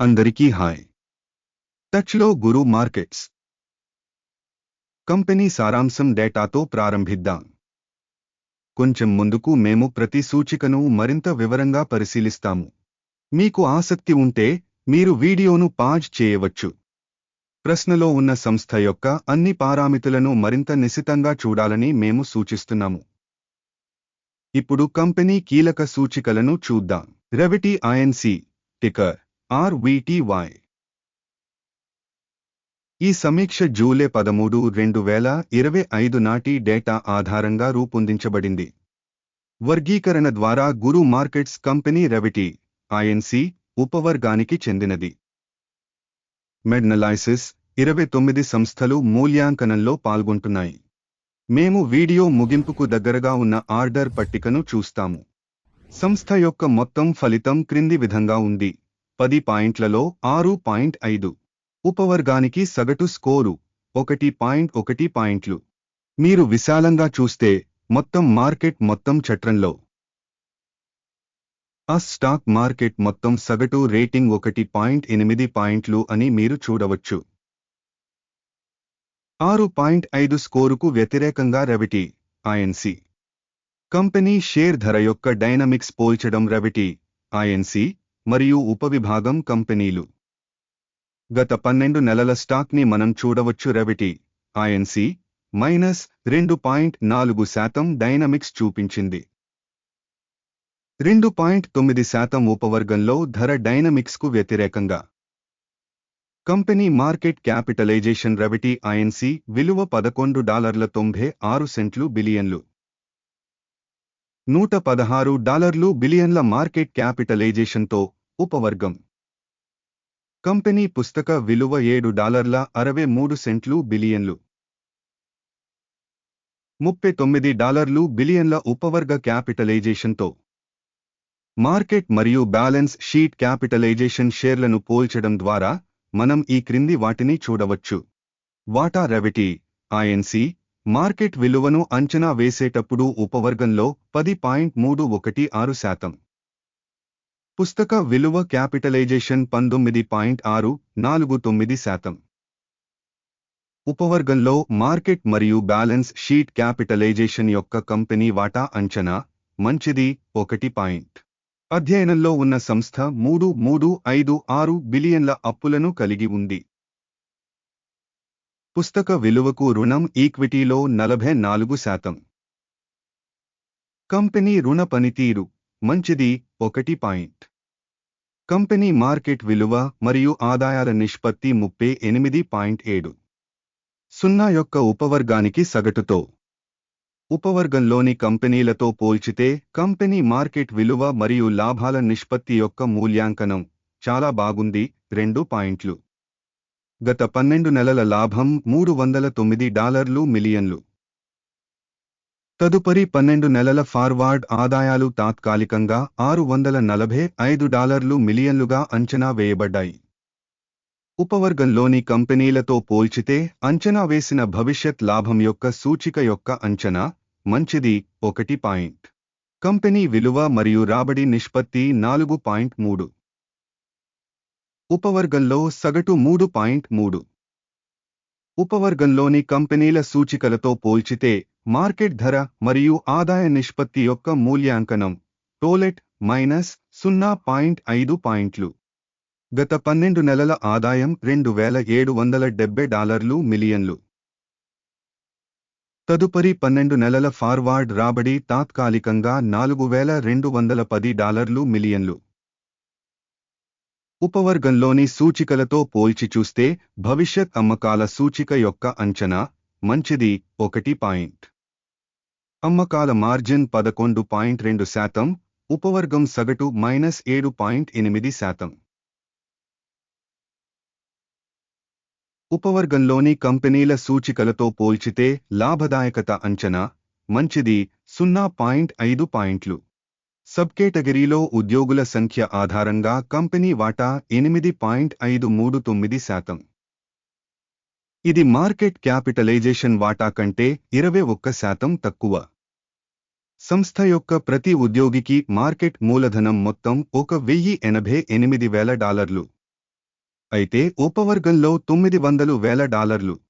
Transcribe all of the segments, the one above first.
అందరికీ హాయ్. టచ్లో గురు markets. Company సారాంశం డేటాతో ప్రారంభిద్దాం. కొంచెం ముందుకు మేము ప్రతి సూచికను మరింత వివరంగా పరిశీలిస్తాము. మీకు ఆసక్తి ఉంటే మీరు వీడియోను పాజ్ చేయవచ్చు. ప్రశ్నలో ఉన్న సంస్థ యొక్క అన్ని పారామితులను మరింత నిశితంగా చూడాలని మేము సూచిస్తున్నాము. ఇప్పుడు కంపెనీ కీలక సూచికలను చూద్దాం. రెవిటీ ఐఎన్సి టికర్ ఆర్విటివై ఈ సమీక్ష జూలై పదమూడు రెండు వేల ఇరవై ఐదు నాటి డేటా ఆధారంగా రూపొందించబడింది. వర్గీకరణ ద్వారా Guru markets company Revvity Inc ఉపవర్గానికి చెందినది. మెడ్నలైసిస్ ఇరవై తొమ్మిది సంస్థలు మూల్యాంకనంలో పాల్గొంటున్నాయి. మేము వీడియో ముగింపుకు దగ్గరగా ఉన్న ఆర్డర్ పట్టికను చూస్తాము. సంస్థ యొక్క మొత్తం ఫలితం క్రింది విధంగా ఉంది. పది పాయింట్లలో ఆరు పాయింట్ ఐదు. ఉపవర్గానికి సగటు స్కోరు ఒకటి పాయింట్ ఒకటి పాయింట్లు. మీరు విశాలంగా చూస్తే మొత్తం మార్కెట్ మొత్తం చట్రంలో. ఆ స్టాక్ మార్కెట్ మొత్తం సగటు రేటింగ్ ఒకటి పాయింట్ ఎనిమిది పాయింట్లు అని మీరు చూడవచ్చు. ఆరు పాయింట్ ఐదు స్కోరుకు వ్యతిరేకంగా రెవిటీ ఐఎన్సి కంపెనీ షేర్ ధర యొక్క డైనమిక్స్ పోల్చడం రెవిటీ ఐఎన్సి మరియు ఉపవిభాగం కంపెనీలు. గత పన్నెండు నెలల స్టాక్ని మనం చూడవచ్చు. రెవిటీ ఐఎన్సి మైనస్ రెండు పాయింట్ నాలుగు శాతం డైనమిక్స్ చూపించింది. రెండు పాయింట్ తొమ్మిది శాతం ఉపవర్గంలో ధర డైనమిక్స్కు వ్యతిరేకంగా. Company market capitalization Revvity INC విలువ పదకొండు డాలర్ల తొంభై ఆరు సెంట్లు బిలియన్లు. నూట పదహారు డాలర్లు బిలియన్ల మార్కెట్ క్యాపిటలైజేషన్తో ఉపవర్గం. కంపెనీ పుస్తక విలువ ఏడు డాలర్ల అరవై మూడు సెంట్లు బిలియన్లు. ముప్పై తొమ్మిది డాలర్లు బిలియన్ల ఉపవర్గ క్యాపిటలైజేషన్తో. మార్కెట్ మరియు బ్యాలెన్స్ షీట్ క్యాపిటలైజేషన్ షేర్లను పోల్చడం ద్వారా మనం ఈ క్రింది వాటిని చూడవచ్చు. వాటా రెవిటీ ఐఎన్సి మార్కెట్ విలువను అంచనా వేసేటప్పుడు ఉపవర్గంలో పది పాయింట్ మూడు ఒకటి ఆరు శాతం. పుస్తక విలువ క్యాపిటలైజేషన్ పంతొమ్మిది పాయింట్ ఆరు నాలుగు తొమ్మిది శాతం. ఉపవర్గంలో మార్కెట్ మరియు బ్యాలెన్స్ షీట్ క్యాపిటలైజేషన్ యొక్క కంపెనీ వాటా అంచనా మంచిది ఒకటి పాయింట్. అధ్యయనంలో ఉన్న సంస్థ మూడు మూడు ఐదు ఆరు బిలియన్ల అప్పులను కలిగి ఉంది. పుస్తక విలువకు రుణం ఈక్విటీలో నలభై నాలుగు శాతం. కంపెనీ రుణ పనితీరు మంచిది ఒకటి పాయింట్. కంపెనీ మార్కెట్ విలువ మరియు ఆదాయాల నిష్పత్తి ముప్పై ఎనిమిది పాయింట్ ఏడు. సున్నా యొక్క ఉపవర్గానికి సగటుతో. ఉపవర్గంలోని కంపెనీలతో పోల్చితే కంపెనీ మార్కెట్ విలువ మరియు లాభాల నిష్పత్తి యొక్క మూల్యాంకనం చాలా బాగుంది రెండు పాయింట్లు. గత పన్నెండు నెలల లాభం మూడు వందల తొమ్మిది డాలర్లు మిలియన్లు. తదుపరి పన్నెండు నెలల ఫార్వార్డ్ ఆదాయాలు తాత్కాలికంగా ఆరు వందల నలభై ఐదు డాలర్లు మిలియన్లుగా అంచనా వేయబడ్డాయి. ఉపవర్గంలోని కంపెనీలతో పోల్చితే అంచనా వేసిన భవిష్యత్ లాభం యొక్క సూచిక యొక్క అంచనా మంచిది ఒకటి పాయింట్. కంపెనీ విలువ మరియు రాబడి నిష్పత్తి నాలుగు పాయింట్ మూడు. ఉపవర్గంలో సగటు మూడు పాయింట్ మూడు. ఉపవర్గంలోని కంపెనీల సూచికలతో పోల్చితే మార్కెట్ ధర మరియు ఆదాయ నిష్పత్తి యొక్క మూల్యాంకనం టోలెట్ మైనస్ సున్నా పాయింట్ ఐదు పాయింట్లు. గత పన్నెండు నెలల ఆదాయం రెండు వేల ఏడు వందల డెబ్బై డాలర్లు మిలియన్లు. తదుపరి పన్నెండు నెలల ఫార్వార్డ్ రాబడి తాత్కాలికంగా నాలుగు వేల రెండు వందల పది డాలర్లు మిలియన్లు. ఉపవర్గంలోని సూచికలతో పోల్చి చూస్తే భవిష్యత్ అమ్మకాల సూచిక యొక్క అంచనా మంచిది ఒకటి పాయింట్. అమ్మకాల మార్జిన్ పదకొండు పాయింట్ రెండు శాతం ఉపవర్గం సగటు మైనస్ ఏడు పాయింట్ ఎనిమిది శాతం. ఉపవర్గంలోని కంపెనీల సూచికలతో పోల్చితే లాభదాయకత అంచనా మంచిది సున్నా పాయింట్ ఐదు పాయింట్లు. సబ్ కేటగిరీలో ఉద్యోగుల సంఖ్య ఆధారంగా కంపెనీ వాటా ఎనిమిది పాయింట్ ఐదు మూడు తొమ్మిది శాతం. ఇది మార్కెట్ క్యాపిటలైజేషన్ వాటా కంటే ఇరవై ఒక్క శాతం తక్కువ. సంస్థ యొక్క ప్రతి ఉద్యోగికి మార్కెట్ మూలధనం మొత్తం ఒక వెయ్యి ఎనభై ఎనిమిది వేల డాలర్లు. అయితే ఉపవర్గంలో తొమ్మిది వందలు వేల డాలర్లు.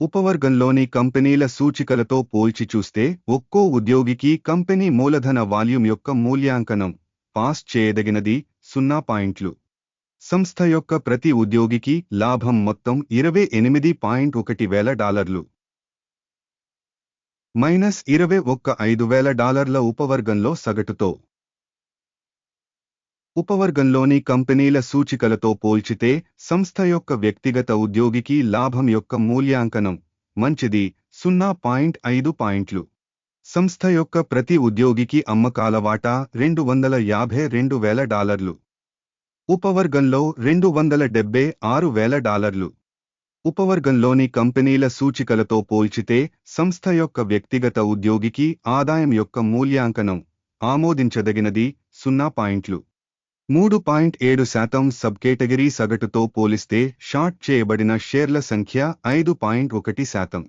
ఉపవర్గంలోని కంపెనీల సూచికలతో పోల్చి చూస్తే ఒక్కో ఉద్యోగికి కంపెనీ మూలధన వాల్యూమ్ యొక్క మూల్యాంకనం పాస్ చేయదగినది సున్నా పాయింట్లు. సంస్థ యొక్క ప్రతి ఉద్యోగికి లాభం మొత్తం ఇరవై ఎనిమిది పాయింట్ ఒకటి వేల డాలర్లు. మైనస్ ఇరవై ఒక్క ఐదు వేల డాలర్ల ఉపవర్గంలో సగటుతో ఉపవర్గంలోని కంపెనీల సూచికలతో పోల్చితే సంస్థ యొక్క వ్యక్తిగత ఉద్యోగికి లాభం యొక్క మూల్యాంకనం మంచిది సున్నా పాయింట్ ఐదు పాయింట్లు. సంస్థ యొక్క ప్రతి ఉద్యోగికి అమ్మకాల వాటా రెండు వందల యాభై రెండు వేల డాలర్లు. ఉపవర్గంలో రెండు వందల డెబ్బై ఆరు వేల డాలర్లు. ఉపవర్గంలోని కంపెనీల సూచికలతో పోల్చితే సంస్థ యొక్క వ్యక్తిగత ఉద్యోగికి ఆదాయం యొక్క మూల్యాంకనం ఆమోదించదగినది సున్నా పాయింట్లు. మూడు పాయింట్ ఏడు శాతం సబ్ కేటగిరీ సగటుతో పోలిస్తే షార్ట్ చేయబడిన షేర్ల సంఖ్య ఐదు పాయింట్ ఒకటి శాతం.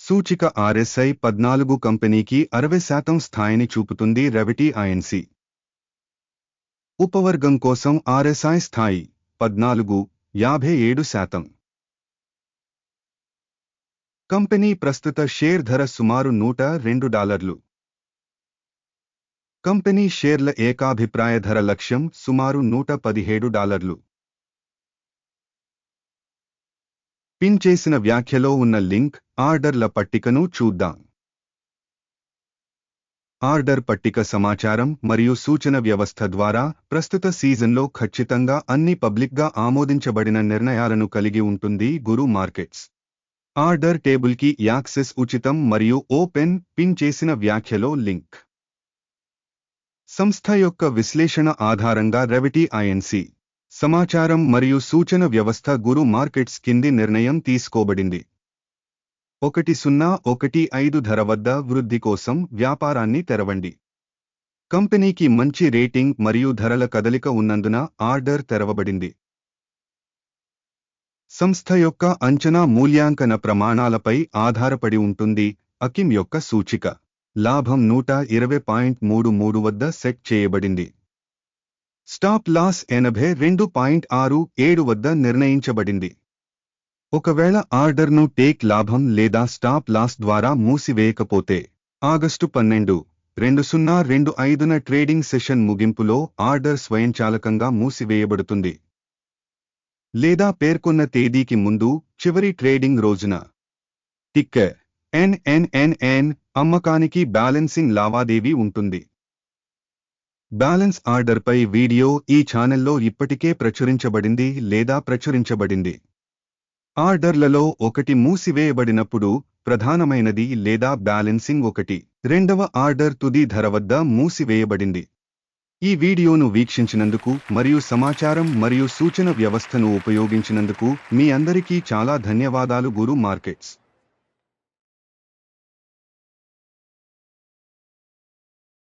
సూచిక ఆర్ఎస్ఐ పద్నాలుగు కంపెనీకి అరవై శాతం స్థాయిని చూపుతుంది రెవిటీ ఐఎన్సి ఉపవర్గం కోసం ఆర్ఎస్ఐ స్థాయి పద్నాలుగు యాభై ఏడు శాతం. కంపెనీ ప్రస్తుత షేర్ ధర సుమారు నూట రెండు డాలర్లు. కంపెనీ షేర్ల ఏకాభిప్రాయ ధర లక్ష్యం సుమారు నూట పదిహేడు డాలర్లు. పిన్ చేసిన వ్యాఖ్యలో ఉన్న లింక్ ఆర్డర్ల పట్టికను చూద్దాం. ఆర్డర్ పట్టిక సమాచారం మరియు సూచన వ్యవస్థ ద్వారా ప్రస్తుత సీజన్లో ఖచ్చితంగా అన్ని పబ్లిక్గా ఆమోదించబడిన నిర్ణయాలను కలిగి ఉంటుంది గురు మార్కెట్స్. ఆర్డర్ టేబుల్కి యాక్సెస్ ఉచితం మరియు ఓపెన్ పిన్ చేసిన వ్యాఖ్యలో లింక్. సంస్థ యొక్క విశ్లేషణ ఆధారంగా రెవిటీ ఐఎన్సి సమాచారం మరియు సూచన వ్యవస్థ గురు మార్కెట్స్ కింది నిర్ణయం తీసుకోబడింది. ఒకటి సున్నా ఒకటి ఐదు ధర వద్ద వృద్ధి కోసం వ్యాపారాన్ని తెరవండి. కంపెనీకి మంచి రేటింగ్ మరియు ధరల కదలిక ఉన్నందున ఆర్డర్ తెరవబడింది. సంస్థ యొక్క అంచనా మూల్యాంకన ప్రమాణాలపై ఆధారపడి ఉంటుంది అకిమ్ యొక్క సూచిక. లాభం నూట ఇరవై పాయింట్ మూడు మూడు వద్ద సెట్ చేయబడింది. స్టాప్ లాస్ ఎనభై రెండు పాయింట్ ఆరు ఏడు వద్ద నిర్ణయించబడింది. ఒకవేళ ఆర్డర్ను టేక్ లాభం లేదా స్టాప్ లాస్ ద్వారా మూసివేయకపోతే ఆగస్టు పన్నెండు రెండు సున్నా రెండు ఐదున ట్రేడింగ్ సెషన్ ముగింపులో ఆర్డర్ స్వయంచాలకంగా మూసివేయబడుతుంది. లేదా పేర్కొన్న తేదీకి ముందు చివరి ట్రేడింగ్ రోజున. టిక్కర్ ఎన్ఎన్ఎన్ఎన్ అమ్మకానికి బ్యాలెన్సింగ్ లావాదేవీ ఉంటుంది. బ్యాలెన్స్ ఆర్డర్పై వీడియో ఈ ఛానల్లో ఇప్పటికే ప్రచురించబడింది లేదా ప్రచురించబడింది. ఆర్డర్లలో ఒకటి మూసివేయబడినప్పుడు ప్రధానమైనది లేదా బ్యాలెన్సింగ్ ఒకటి. రెండవ ఆర్డర్ తుది ధర వద్ద మూసివేయబడింది. ఈ వీడియోను వీక్షించినందుకు మరియు సమాచారం మరియు సూచన వ్యవస్థను ఉపయోగించినందుకు మీ అందరికీ చాలా ధన్యవాదాలు గురు మార్కెట్స్.